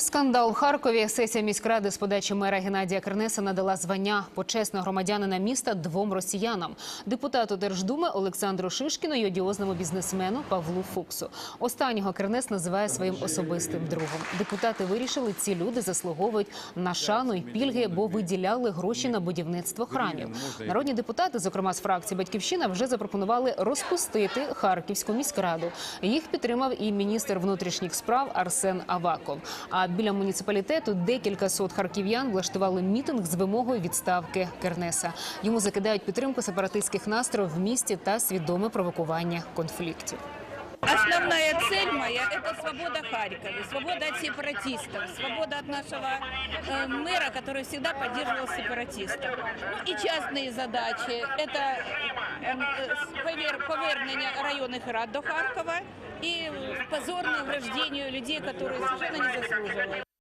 Скандал у Харкові. Сесія міськради з подачі мера Геннадія Кернеса надала звання почесного громадянина міста двом росіянам: депутату Держдуми Олександру Шишкіну і одіозному бізнесмену Павлу Фуксу. Останнього Кернес називає своїм особистим другом. Депутати вирішили, ці люди заслуговують на шану і пільги, бо виділяли гроші на будівництво храмів. Народні депутати, зокрема з фракції Батьківщина, вже запропонували розпустити Харківську міськраду. Їх підтримав і міністр внутрішніх справ Арсен Аваков. А біля муніципалітету декілька сот харків'ян влаштували мітинг з вимогою відставки Кернеса. Йому закидають підтримку сепаратистських настроїв в місті та свідоме провокування конфліктів. Основная цель моя – это свобода Харькова, свобода от сепаратистов, свобода от нашего э, мэра, который всегда поддерживал сепаратистов. Ну и частные задачи – это э, э, повер- повернення районних рад до Харкова и позорное врождению людей, которые совершенно не заслуживают.